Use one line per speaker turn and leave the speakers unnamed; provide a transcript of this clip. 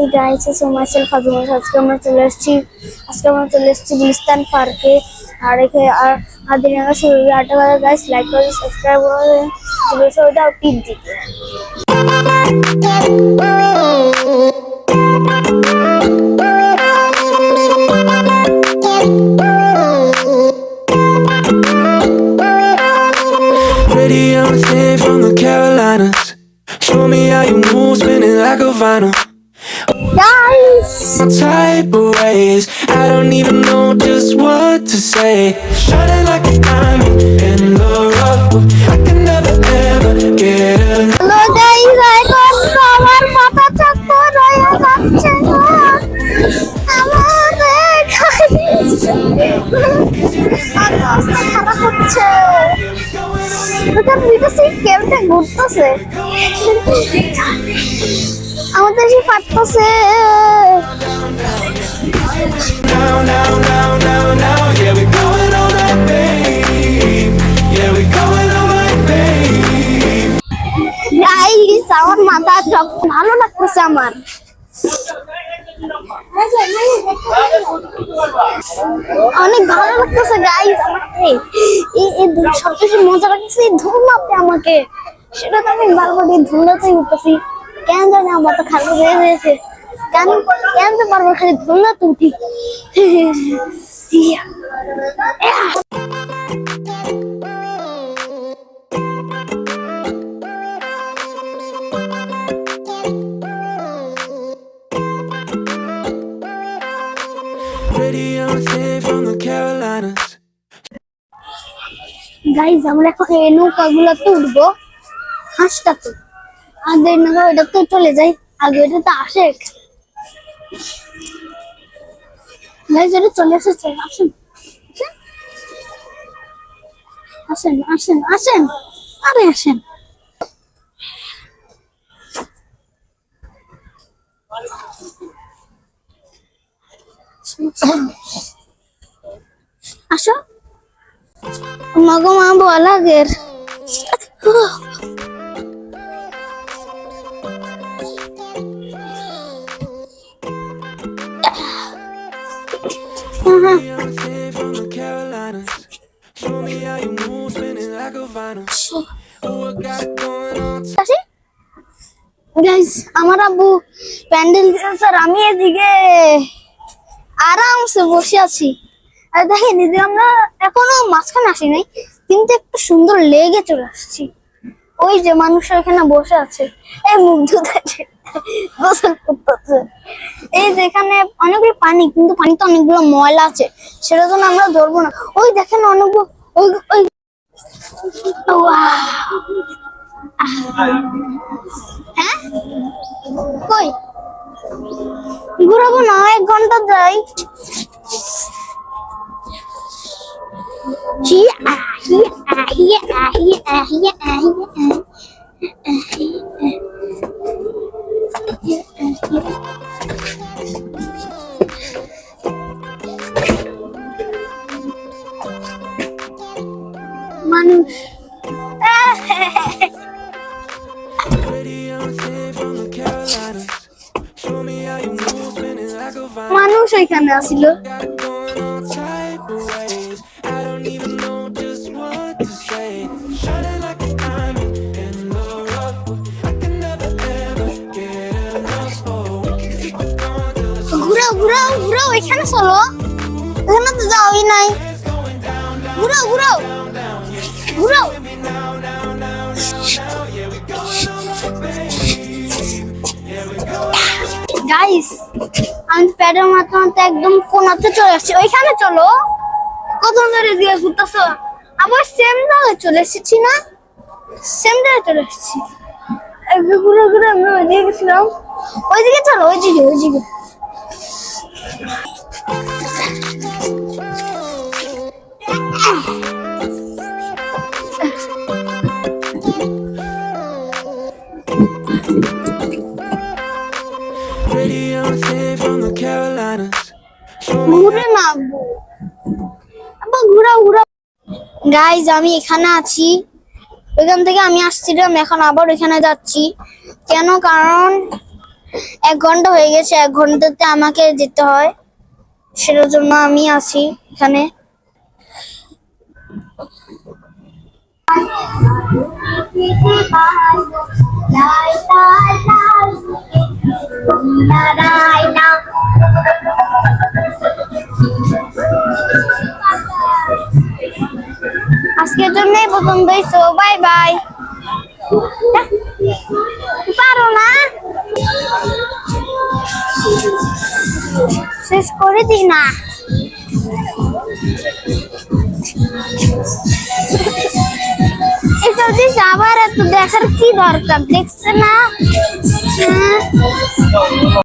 এই guys so myself Fatima আজকে আমরা চলে এসেছি আজকে আমরা চলে এসেছি গুলিস্তান পার্কে আর এখানে আর আর দিন আগে শুরু আটটা বাজে গাইস লাইক করে সাবস্ক্রাইব করে ভিডিওটা টিপ দিতে
Pretty young thing from the Carolinas. Show me how you move, spinning like a vinyl. My type of ways, I don't even know just what to say. Shining like a diamond in the rough. I can never ever get enough.
Hello guys এখন আমার মাথা চক্কর হয়ে যাচ্ছে। আমার guys আমার অবস্থা খারাপ হচ্ছে ওটা ভিডিওতে কেমনে ঘুরতেছে আমাদের সে ফাটতেছে আমার মাথা চক ভালো লাগতেছে আমার। অনেক ভালো লাগতেছে গাইস আমাকে। এই সবচেয়ে মজা লাগতেছে ধুম আপনি আমাকে। সেটা তো আমি বারবার ধুলাতেই উঠতেছি কেন জানি আমার তো খারাপ হয়ে গেছে। কেন কেন তো বারবার খালি উঠি
the Carolinas.
গাইজ আমরা এখন এই নৌকাগুলোতে উঠবো। হাঁসটাতে। আগে নৌকা ওটাতে চলে যাই। আগে ওটা তো আসে। গাইজ ওটা চলে এসেছে আসেন। আসেন আসেন আসেন। আরে, আসেন। আসো। মাগো মা বলাগের গাইস আমার আব্বু প্যান্ডেল আর আমি এদিকে আরামসে বসে আছি। আর দেখেন, এদিকে আমরা এখনও মাঝখানে আসি নাই কিন্তু একটু সুন্দর লেগে চলে আসছি। ওই যে মানুষ এখানে বসে আছে। এই মুখ ধুতেছে এই যে এখানে অনেকগুলো পানি, কিন্তু পানিতে অনেকগুলো ময়লা আছে সেটা জন্য আমরা ধরবো না। ওই দেখেন অনেকগুলো হ্যাঁ? ঘুরাবো না, এক ঘণ্টা যাই।
Going till the sun
ঘুরাও ঘুরাও এখানে চলো। এখানে তো যাওয়াই নাই। ঘুরাও ঘুরাও গাইস আমি প্যাডের মাথা মাথা একদম কোনাতে চলে আসছি। ওইখানে চলো। কত ধরে দিয়ে ঘুরতেছো। আবার সেম জায়গায় চলে এসেছি না? সেম জায়গায় চলে এসেছি। ঘুরে ঘুরে আমরা ওইদিকে গেছিলাম। ওইদিকে চলো, ওইদিকে ওইদিকে। ঘুরে না আব্বা ঘুরাও ঘুরাও গাইজ আমি এখানে আছি। ওইখান থেকে আমি আসছিলাম, এখন আবার ওইখানে যাচ্ছি। কেন? কারণ এক ঘণ্টা হয়ে গেছে, এক ঘন্টাতে আমাকে যেতে হয়। সেটার জন্য আমি আছি এখানে। আজকের পর্যন্তই সো বাই বাই পারো না শেষ করে দি না এটা দিস আবার এত দেখার কি দরকার? দেখছে না? হ্যাঁ।